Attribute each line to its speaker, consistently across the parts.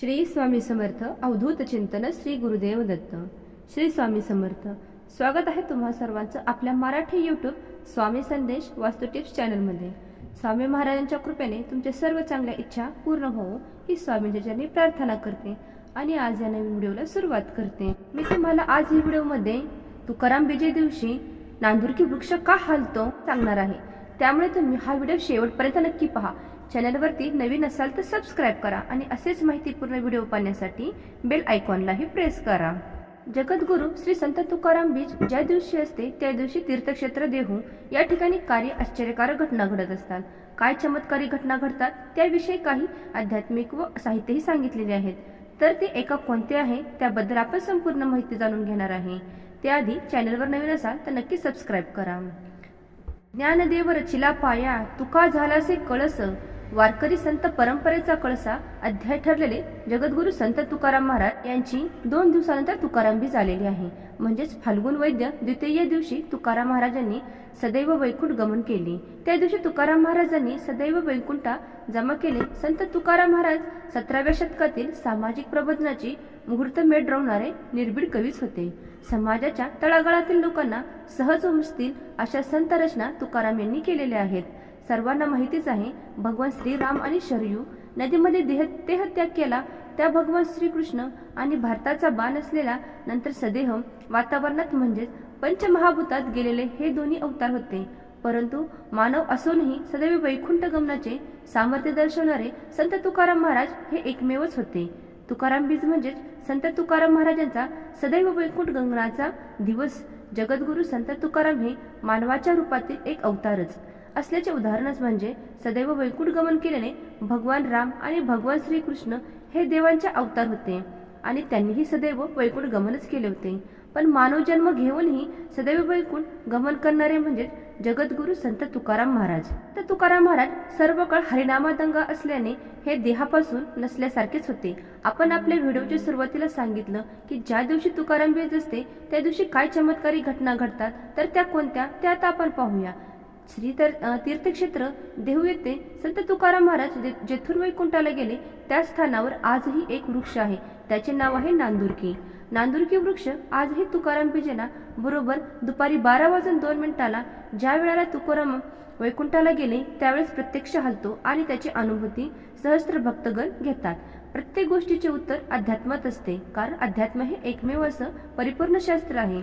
Speaker 1: श्री स्वामी समर्थ अवधूत चिंतन श्री गुरुदेव दत्त. श्री स्वामी समर्थ स्वागत आहे तुम्हा सर्वांचं आपल्या मराठी यूट्यूब स्वामी संदेश वास्तू टिप्स चॅनलमध्ये. स्वामी महाराजांच्या कृपेने तुमच्या सर्व चांगल्या इच्छा पूर्ण होवो ही स्वामींच्या चरणी प्रार्थना करते आणि आज या नवीन व्हिडिओला सुरुवात करते. मी तुम्हाला आज या व्हिडिओमध्ये तुकाराम विजय दिवशी नांदुरकी वृक्ष का हालतो सांगणार आहे. त्यामुळे तुम्ही हा व्हिडिओ शेवटपर्यंत नक्की पहा. चॅनलवरती नवीन असाल तर सबस्क्राईब करा आणि असेच माहितीपूर्ण व्हिडिओ पाहण्यासाठी बेल आयकॉनलाही प्रेस करा. जगद्गुरू श्री संत तुकाराम बीज ज्या दिवशी असते त्या दिवशी तीर्थक्षेत्र देहू या ठिकाणी कार्य आश्चर्यकारक घटना घडत असतात. काय चमत्कारी घटना घडतात त्याविषयी काही आध्यात्मिक व साहित्यही सांगितलेले आहेत. तर ते एका कोणते आहे त्याबद्दल आपण संपूर्ण माहिती जाणून घेणार आहे. त्याआधी चॅनलवर नवीन असाल तर नक्की सबस्क्राईब करा. ज्ञानदेव रचिला पाया तुका झालासे कळस. वारकरी संत परंपरेचा कळसा अध्याय ठरलेले जगद्गुरु संत तुकाराम महाराज यांची दोन दिवसानंतर तुकाराम झालेली आहे. म्हणजेच फाल्गुन वैद्य द्वितीय दिवशी तुकाराम महाराजांनी सदैव वैकुंठ गमन केले. त्या दिवशी तुकाराम महाराजांनी सदैव वैकुंठा जमा केले. संत तुकाराम महाराज सतराव्या शतकातील सामाजिक प्रबोधनाची मुहूर्त मेढ रोवणारे निर्भीड कवीच होते. समाजाच्या तळागाळातील लोकांना सहज उमजतील अशा संत रचना तुकाराम यांनी केलेल्या आहेत. सर्वांना माहितीच आहे भगवान श्रीराम आणि शरयू नदीमध्ये देह देहत्याग केला. त्या भगवान श्रीकृष्ण आणि भारताचा बाण असलेला नंतर सदेह वातावरणात म्हणजेच पंचमहाभूतात गेलेले हे दोन्ही अवतार होते. परंतु मानव असूनही सदैव वैकुंठ गमनाचे सामर्थ्य दर्शवणारे संत तुकाराम महाराज हे एकमेवच होते. तुकाराम बीज म्हणजेच संत तुकाराम महाराजांचा सदैव वैकुंठ गंगनाचा दिवस जगद्गुरु संत तुकाराम हे मानवाच्या रूपातील एक अवतारच. असल्याचे उदाहरणच म्हणजे सदैव वैकुंठ गमन केल्याने भगवान राम आणि भगवान श्रीकृष्ण हे देवांचे अवतार होते आणि त्यांनीही सदैव वैकुंठ गमनच केले होते. पण मानव जन्म घेऊनही सदैव वैकुंठ गमन करणारे म्हणजे जगद्गुरु संत तुकाराम महाराज. तर तुकाराम महाराज सर्व काळ हरिनामादंग असल्याने हे देहापासून नसल्यासारखेच होते. आपण आपल्या व्हिडिओच्या सुरुवातीला सांगितलं की ज्या दिवशी तुकाराम बेज असते त्या दिवशी काय चमत्कारी घटना घडतात तर त्या कोणत्या त्या आता आपण पाहूया. श्री तर तीर्थक्षेत्र देहू येथे संत तुकाराम महाराज जे- जेथून वैकुंठाला गेले त्या स्थानावर आजही एक वृक्ष आहे. त्याचे नाव आहे नांदुरकी. नांदुरकी वृक्ष आजही तुकाराम बीजेना बरोबर दुपारी बारा वाजून दोन मिनिटाला ज्या वेळेला तुकाराम वैकुंठाला गेले त्यावेळेस प्रत्यक्ष हलतो आणि त्याची अनुभूती सहस्त्र भक्तगण घेतात. प्रत्येक गोष्टीचे उत्तर अध्यात्मात असते कारण अध्यात्म हे एकमेव असं परिपूर्ण शास्त्र आहे.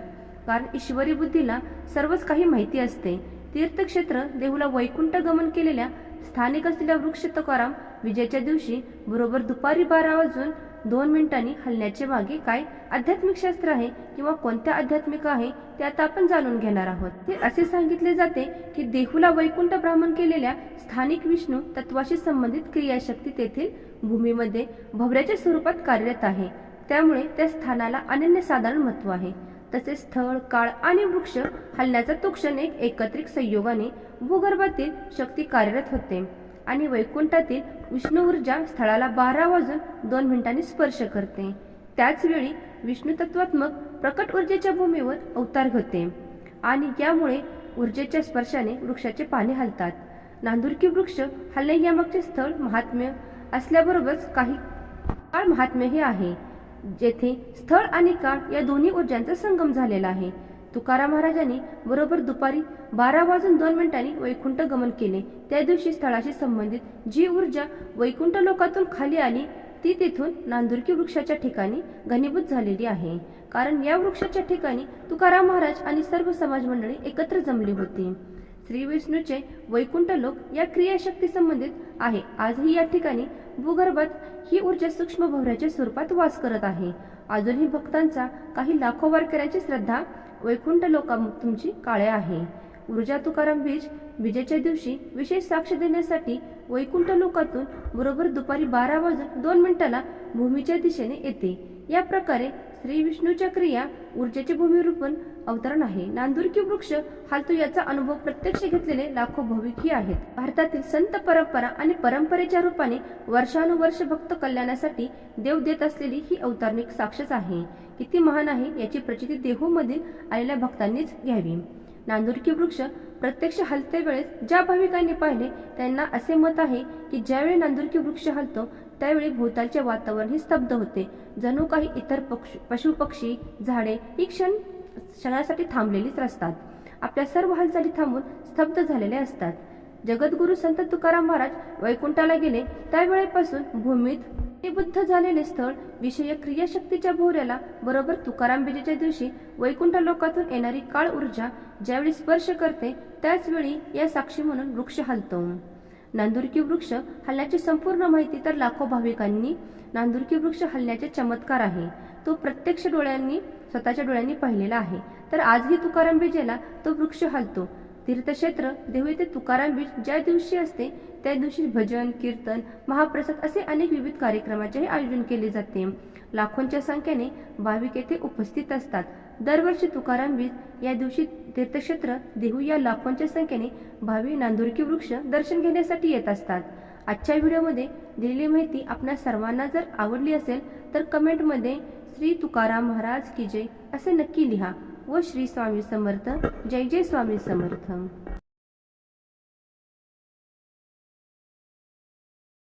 Speaker 1: कारण ईश्वरी बुद्धीला सर्वच काही माहिती असते. तीर्थक्षेत्र देहूला वैकुंठ गमन केलेल्या स्थानिक असलेल्या वृक्ष तुकाराम विजयाच्या दिवशी बरोबर दुपारी बारा वाजून दोन मिनिटांनी हलण्याचे मागे काय आध्यात्मिक शास्त्र आहे किंवा कोणत्या आध्यात्मिक आहे ते आता आपण जाणून घेणार आहोत. ते असे सांगितले जाते की देहूला वैकुंठ ब्राह्मण केलेल्या स्थानिक विष्णू तत्वाशी संबंधित क्रियाशक्ती तेथील भूमीमध्ये भवऱ्याच्या स्वरूपात कार्यरत आहे. त्यामुळे त्या स्थानाला अनन्यसाधारण महत्त्व आहे. तसेच स्थळ काळ आणि वृक्ष हलण्याचा तो क्षण एक एकत्रित संयोगाने भूगर्भातील शक्ती कार्यरत होते आणि वैकुंठातील विष्णू ऊर्जा स्थळाला बारा वाजून दोन मिनिटांनी स्पर्श करते. त्याचवेळी विष्णू तत्वात्मक प्रकट ऊर्जेच्या भूमीवर अवतार होते आणि यामुळे ऊर्जेच्या स्पर्शाने वृक्षाचे पाने हलतात. नांदुरकी वृक्ष हल्ले यामागचे स्थळ महात्म्य असल्याबरोबरच काही काळ महात्म्यही आहे. जेथे स्थळ आणि काळ या दोन्ही ऊर्जांचा संगम झालेला आहे. तुकाराम महाराजांनी बरोबर दुपारी बारा वाजून दोन मिनिटांनी वैकुंठ गमन केले. त्या दिवशी स्थळाशी संबंधित जी ऊर्जा वैकुंठ लोकातून खाली आली ती तेथून नांदुरकी वृक्षाच्या ठिकाणी घनीभूत झालेली आहे. कारण या वृक्षाच्या ठिकाणी तुकाराम महाराज आणि सर्व समाज मंडळी एकत्र जमली होती. श्री विष्णूचे वैकुंठ लोक या क्रियाशक्ती संबंधित आहे. आजही या ठिकाणी भूगर्भात ही ऊर्जा सूक्ष्म भवऱ्याच्या स्वरूपात वास करत आहे. अजूनही भक्तांचा काही लाखो वारकऱ्यांची श्रद्धा वैकुंठ तुमची काळे आहे. ऊर्जा तुकाराम बीज विजेच्या दिवशी विशेष साक्ष देण्यासाठी वैकुंठ लोकातून बरोबर दुपारी बारा वाजून दोन मिनिटाला भूमीच्या दिशेने येते. या प्रकारे श्री विष्णूच्या क्रिया ऊर्जेचे भूमिरूपण अवतरण आहे. नांदुरकी वृक्ष हालतो याचा अनुभव प्रत्यक्ष घेतलेले लाखो भविकी आहेत. भारतातील संत परंपरा आणि परंपरेच्या रूपाने वर्षानुवर्ष भक्त कल्याणासाठी देव देत असलेली ही अवतारणिक साक्षच आहे. किती महान आहे याची प्रचिती देहूमधील आलेल्या भक्तांनीच घ्यावी. नांदुरकी वृक्ष प्रत्यक्ष हलते वेळेस ज्या भाविकांनी पाहिले त्यांना असे मत आहे की ज्यावेळी नांदुरकी वृक्ष हलतो त्यावेळी भोवतालचे वातावरण हे स्तब्ध होते. जणू काही इतर पक्ष पशुपक्षी झाडे ही क्षण क्षणासाठी थांबलेलीच असतात. आपल्या सर्व हालचाली थांबून स्तब्ध झालेले असतात. जगद्गुरु संत तुकाराम महाराज वैकुंठाला गेले. त्यावेळेपासून भूमीत बुद्ध झालेले स्थळ विषय क्रियाशक्तीच्या भोवऱ्याला बरोबर तुकाराम बीजेच्या दिवशी वैकुंठ लोकातून येणारी काळ ऊर्जा ज्यावेळी स्पर्श करते त्याचवेळी या साक्षी म्हणून वृक्ष हलतो. नांदुरकी वृक्ष हल्ल्याची संपूर्ण माहिती तर लाखो भाविकांनी नांदुरकी वृक्ष हलण्याचे चमत्कार आहे. तो प्रत्यक्ष डोळ्यांनी स्वतःच्या डोळ्यांनी पाहिलेला आहे. तर आजही तुकाराम बीजेला तो वृक्ष हलतो. तीर्थक्षेत्र देहू येथे तुकाराम बीज ज्या दिवशी असते त्या दिवशी भजन कीर्तन महाप्रसाद असे अनेक विविध कार्यक्रमाचेही आयोजन केले जाते. लाखोंच्या संख्येने भाविक येथे उपस्थित असतात. दरवर्षी तुकाराम बीज या दिवशी तीर्थक्षेत्र देहू या लाखोंच्या संख्येने भावी नांदुरकी वृक्ष दर्शन घेण्यासाठी येत असतात. आजच्या व्हिडिओमध्ये दिलेली माहिती आपल्या सर्वांना जर आवडली असेल तर कमेंटमध्ये श्री तुकाराम महाराज की जय असे नक्की लिहा व श्री स्वामी समर्थ जय जय स्वामी समर्थ.